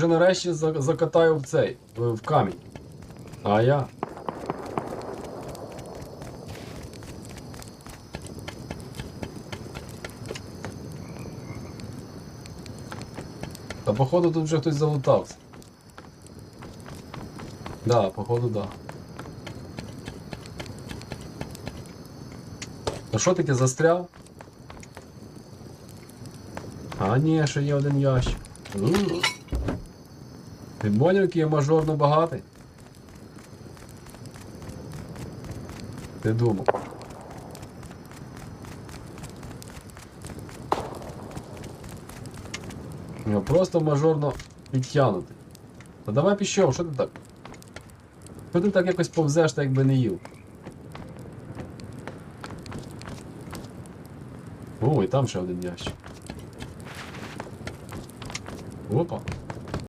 Вже нарешті закатаю в цей, в, камінь. А я. Та походу тут вже хтось залутався. Да, походу, да. Та що таке застряв? А ні, ще є один ящик. Ти поняв, мажорно багатий? Ти думав. Я просто мажорно підтягнутий. Та давай пішов, що ти так? Що ти так якось повзеш, так якби не їв? О, і там ще один ящик. Опа.